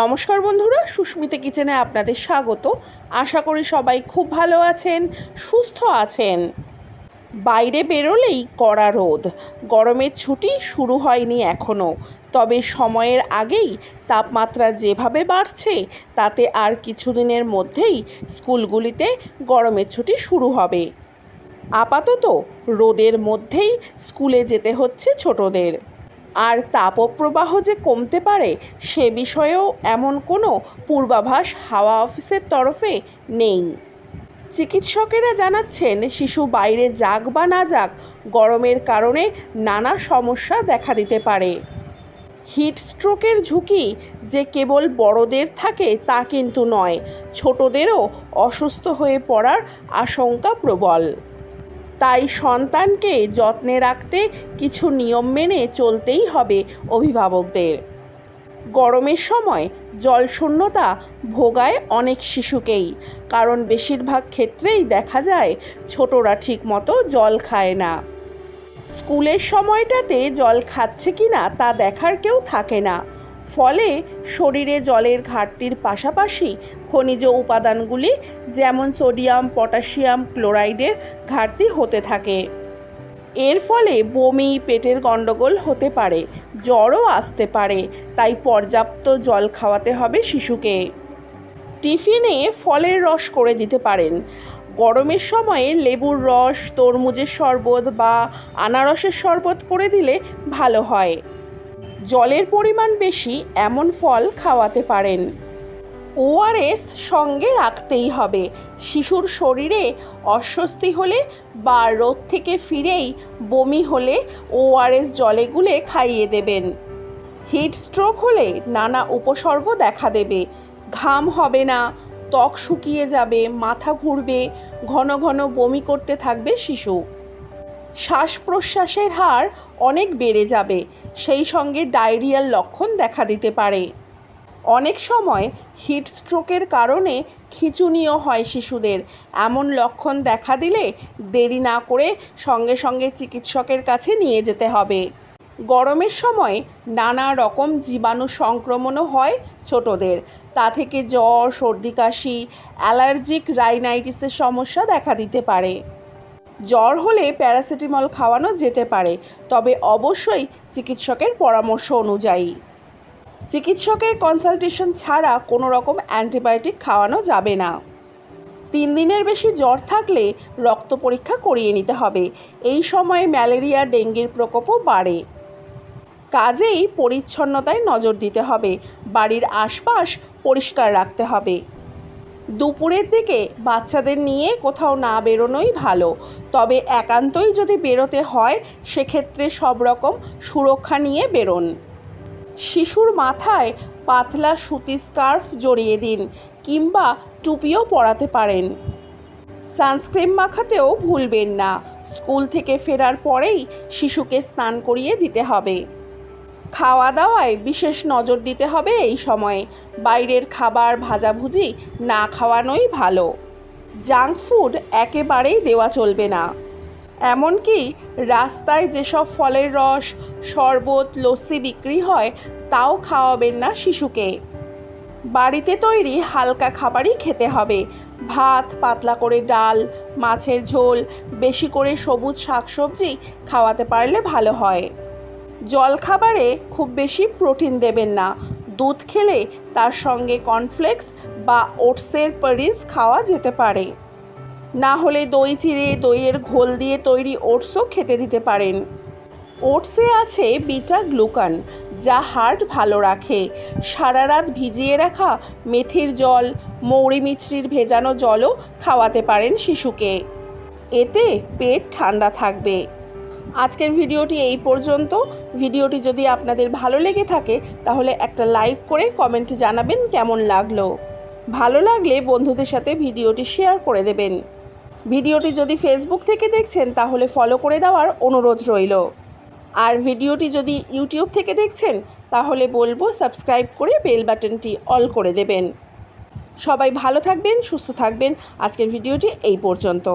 নমস্কার বন্ধুরা, সুস্মিতা কিচেনে আপনাদের স্বাগত। আশা করি সবাই খুব ভালো আছেন, সুস্থ আছেন। বাইরে বেরোলেই কড়া রোদ। গরমের ছুটি শুরু হয়নি এখনও তবে সময়ের আগেই তাপমাত্রা যেভাবে বাড়ছে, তাতে আর কিছুদিনের মধ্যেই স্কুলগুলিতে গরমের ছুটি শুরু হবে। আপাতত রোদের মধ্যেই স্কুলে যেতে হচ্ছে ছোটদের। আর তাপপ্রবাহ যে কমতে পারে, সে বিষয়েও এমন কোনো পূর্বাভাস হাওয়া অফিসের তরফে নেই। চিকিৎসকেরা জানাচ্ছেন, শিশু বাইরে যাক বা না যাক, গরমের কারণে নানা সমস্যা দেখা দিতে পারে। হিট স্ট্রোকের ঝুঁকি যে কেবল বড়দের থাকে তা কিন্তু নয়, ছোটদেরও অসুস্থ হয়ে পড়ার আশঙ্কা প্রবল। তাই সন্তানকে যত্নে রাখতে কিছু নিয়ম মেনে চলতেই হবে অভিভাবকদের। গরমের সময় জলশূন্যতা ভোগায় অনেক শিশুকেই, কারণ বেশিরভাগ ক্ষেত্রেই দেখা যায় ছোটরা ঠিকমতো জল খায় না। স্কুলের সময়টাতে জল খাচ্ছে কি না তা দেখার কেউ থাকে না। ফলে শরীরে জলের ঘাটতির পাশাপাশি খনিজ উপাদানগুলি যেমন সোডিয়াম, পটাশিয়াম, ক্লোরাইডের ঘাটতি হতে থাকে। এর ফলে বমি, পেটের গণ্ডগোল হতে পারে, জ্বরও আসতে পারে, তাই পর্যাপ্ত জল খাওয়াতে হবে শিশুকে। টিফিনে ফলের রস করে দিতে পারেন। গরমের সময়ে লেবুর রস, তরমুজের শরবত বা আনারসের শরবত করে দিলে ভালো হয়। জলের পরিমাণ বেশি এমন ফল খাওয়াতে পারেন। ওআরএস সঙ্গে রাখতেই হবে। শিশুর শরীরে অস্বস্তি হলে বা রোদ থেকে ফিরেই বমি হলে ওআরএস জলে গুলে খাইয়ে দেবেন। হিট স্ট্রোক হলে নানা উপসর্গ দেখা দেবে। ঘাম হবে না, ত্বক শুকিয়ে যাবে, মাথা ঘুরবে, ঘন ঘন বমি করতে থাকবে শিশু। শ্বাস প্রশ্বাসের হার অনেক বেড়ে যাবে। সেই সঙ্গে ডায়রিয়ার লক্ষণ দেখা দিতে পারে। অনেক সময় হিট স্ট্রোকের কারণে খিঁচুনিও হয় শিশুদের। এমন লক্ষণ দেখা দিলে দেরি না করে সঙ্গে সঙ্গে চিকিৎসকের কাছে নিয়ে যেতে হবে। গরমের সময় নানা রকম জীবাণু সংক্রমণও হয় ছোটদের। তা থেকে জ্বর, সর্দি, কাশি, অ্যালার্জিক রাইনাইটিসের সমস্যা দেখা দিতে পারে। জ্বর হলে প্যারাসিটামল খাওয়ানো যেতে পারে, তবে অবশ্যই চিকিৎসকের পরামর্শ অনুযায়ী। চিকিৎসকের কনসালটেশন ছাড়া কোনো রকম অ্যান্টিবায়োটিক খাওয়ানো যাবে না। তিন দিনের বেশি জ্বর থাকলে রক্ত পরীক্ষা করিয়ে নিতে হবে। এই সময়ে ম্যালেরিয়া, ডেঙ্গির প্রকোপও বাড়ে। কাজেই পরিচ্ছন্নতায় নজর দিতে হবে। বাড়ির আশপাশ পরিষ্কার রাখতে হবে। দুপুরের দিকে বাচ্চাদের নিয়ে কোথাও না বেরোনোই ভালো। তবে একান্তই যদি বেরোতে হয়, সেক্ষেত্রে সব রকম সুরক্ষা নিয়ে বেরোন। শিশুর মাথায় পাতলা সুতি স্কার্ফ জড়িয়ে দিন কিংবা টুপিও পরাতে পারেন। সানস্ক্রিন মাখাতেও ভুলবেন না। স্কুল থেকে ফেরার পরেই শিশুকে স্নান করিয়ে দিতে হবে। খাওয়া দাওয়ায় বিশেষ নজর দিতে হবে এই সময়ে। বাইরের খাবার ভাজাভুজি না খাওয়ানোই ভালো। জাঙ্ক ফুড একেবারেই দেওয়া চলবে না। এমনকি রাস্তায় যেসব ফলের রস, শরবত, লস্যি বিক্রি হয়, তাও খাওয়াবেন না শিশুকে। বাড়িতে তৈরি হালকা খাবারই খেতে হবে। ভাত, পাতলা করে ডাল, মাছের ঝোল, বেশি করে সবুজ শাকসবজি খাওয়াতে পারলে ভালো হয়। জলখাবারে খুব বেশি প্রোটিন দেবেন না। দুধ খেলে তার সঙ্গে কর্নফ্লেক্স বা ওটসের পারিস খাওয়া যেতে পারে। না হলে দই চিড়ে, দইয়ের ঘোল দিয়ে তৈরি ওটসও খেতে দিতে পারেন। ওটসে আছে বিটা গ্লুকান, যা হার্ট ভালো রাখে। সারা রাত ভিজিয়ে রাখা মেথির জল, মৌরি মিছরির ভেজানো জলও খাওয়াতে পারেন শিশুকে। এতে পেট ঠান্ডা থাকবে। আজকের ভিডিওটি এই পর্যন্ত। ভিডিওটি যদি আপনাদের ভালো লেগে থাকে, তাহলে একটা লাইক করে কমেন্টে জানাবেন কেমন লাগল। ভালো লাগলে বন্ধুদের সাথে ভিডিওটি শেয়ার করে দেবেন। ভিডিওটি যদি ফেসবুক থেকে দেখছেন, তাহলে ফলো করে দেওয়ার অনুরোধ রইল। আর ভিডিওটি যদি ইউটিউব থেকে দেখছেন, তাহলে বলব সাবস্ক্রাইব করে বেল বাটনটি অল করে দেবেন। সবাই ভালো থাকবেন, সুস্থ থাকবেন। আজকের ভিডিওটি এই পর্যন্ত।